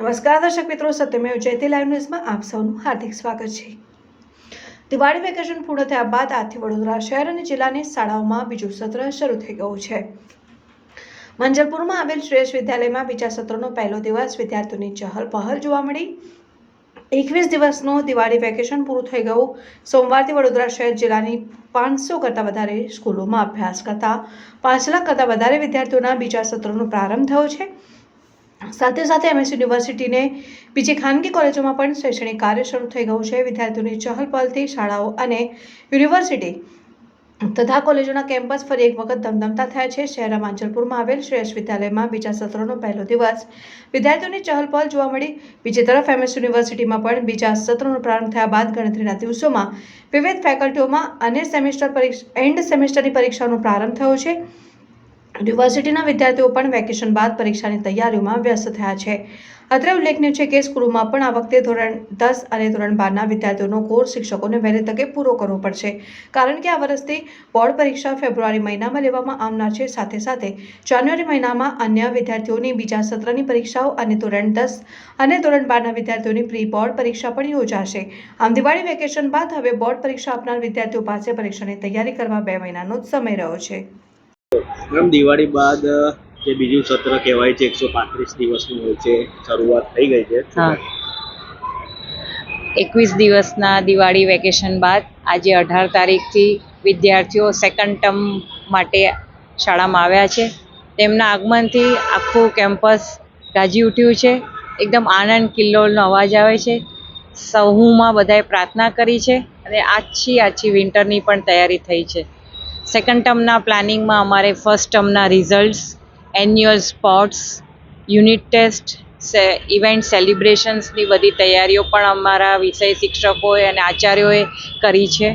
નમસ્કાર, દર્શક મિત્રો, સત્યમેવ જયતી લાઈવ ન્યૂઝમાં આપ સૌનું હાર્દિક સ્વાગત છે. દિવાળી વેકેશન પૂર્ણ થયા બાદ આજથી વડોદરા શહેર અને જિલ્લાની શાળાઓમાં બીજું સત્ર શરૂ થઈ ગયું છે. મંજલપુરમાં આવેલ શ્રેષ્ઠ વિદ્યાલયમાં બીજા સત્રનો પહેલો દિવસ વિદ્યાર્થીઓની ચહલ પહલ જોવા મળી. એકવીસ દિવસનું દિવાળી વેકેશન પૂરું થઈ ગયું. સોમવારથી વડોદરા શહેર જિલ્લાની પાંચસો કરતાં વધારે સ્કૂલોમાં અભ્યાસ કરતા પાંચ લાખ કરતાં વધારે વિદ્યાર્થીઓના બીજા સત્રનો પ્રારંભ થયો છે. સાથે સાથે એમએસ યુનિવર્સિટીને બીજી ખાનગી કોલેજોમાં પણ શૈક્ષણિક કાર્ય શરૂ થઈ ગયું છે. વિદ્યાર્થીઓની ચહલપહલથી શાળાઓ અને યુનિવર્સિટી તથા કોલેજોના કેમ્પસ ફરી એક વખત ધમધમતા થયા છે. શહેરના માંજલપુરમાં આવેલ શ્રેષ્ઠ વિદ્યાલયમાં બીજા સત્રનો પહેલો દિવસ વિદ્યાર્થીઓની ચહલ પહલ જોવા મળી. બીજી તરફ એમએસ યુનિવર્સિટીમાં પણ બીજા સત્રનો પ્રારંભ થયા બાદ ગણતરીના દિવસોમાં વિવિધ ફેકલ્ટીઓમાં અને સેમેસ્ટર પરીક્ષા એન્ડ સેમેસ્ટરની પરીક્ષાનો પ્રારંભ થયો છે. યુનિવર્સિટીના વિદ્યાર્થીઓ પણ વેકેશન બાદ પરીક્ષાની તૈયારીઓમાં વ્યસ્ત થયા છે. અત્રે ઉલ્લેખનીય છે કે સ્કૂલોમાં પણ આ વખતે ધોરણ દસ અને ધોરણ બારના વિદ્યાર્થીઓનો કોર્સ શિક્ષકોને વહેલી તકે પૂરો કરવો પડશે. કારણ કે આ વર્ષથી બોર્ડ પરીક્ષા ફેબ્રુઆરી મહિનામાં લેવામાં આવનાર છે. સાથે સાથે જાન્યુઆરી મહિનામાં અન્ય વિદ્યાર્થીઓની બીજા સત્રની પરીક્ષાઓ અને ધોરણ દસ અને ધોરણ બારના વિદ્યાર્થીઓની પ્રી બોર્ડ પરીક્ષા પણ યોજાશે. આમ દિવાળી વેકેશન બાદ હવે બોર્ડ પરીક્ષા આપનાર વિદ્યાર્થીઓ પાસે પરીક્ષાની તૈયારી કરવા બે મહિનાનો જ સમય રહ્યો છે. મેમ દિવાળી બાદ જે બીજું સત્ર કહેવાય છે, એકસો પાંત્રીસ દિવસનું હોય છે, શરૂઆત થઈ ગઈ છે. એકવીસ દિવસના દિવાળી વેકેશન બાદ, આજે અઢાર તારીખથી વિદ્યાર્થીઓ સેકન્ડ ટર્મ માટે શાળામાં આવ્યા છે. તેમના આગમનથી આખું કેમ્પસ ગાજી ઉઠ્યું છે. એકદમ આનંદ કિલ્લોલનો અવાજ આવે છે. સહુમાં બધાએ પ્રાર્થના કરી છે અને આછી આછી વિન્ટરની પણ તૈયારી થઈ છે. સેકન્ડ ટર્મના પ્લાનિંગમાં અમારે first ટર્મના results annual sports unit test event સેલિબ્રેશન્સની બધી તૈયારીઓ પણ અમારા વિષય શિક્ષકોએ અને આચાર્યોએ કરી છે.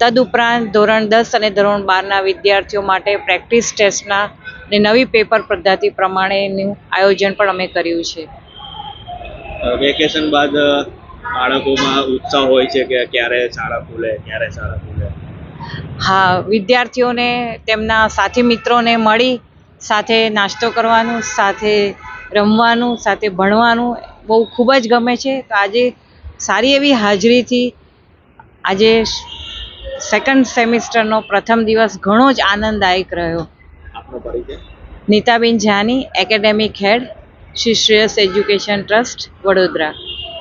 તદુપરાંત ધોરણ દસ અને ધોરણ બારના વિદ્યાર્થીઓ માટે પ્રેક્ટિસ ટેસ્ટના ને નવી પેપર પદ્ધતિ પ્રમાણેનું આયોજન પણ અમે કર્યું છે. વેકેશન બાદ બાળકોમાં ઉત્સાહ હોય છે કે ક્યારે શાળા ખુલે, ક્યારે શાળા ખુલે? હા વિદ્યાર્થીઓને તેમના સાથી મિત્રોને મળી સાથે નાસ્તો કરવાનું સાથે રમવાનું સાથે ભણવાનું બહુ ખૂબ જ ગમે છે. તો આજે સારી એવી હાજરીથી આજે સેકન્ડ સેમિસ્ટરનો પ્રથમ દિવસ ઘણો જ આનંદદાયક રહ્યો. Nitaben Jani academic head Shri Shreyas education trust Vadodara.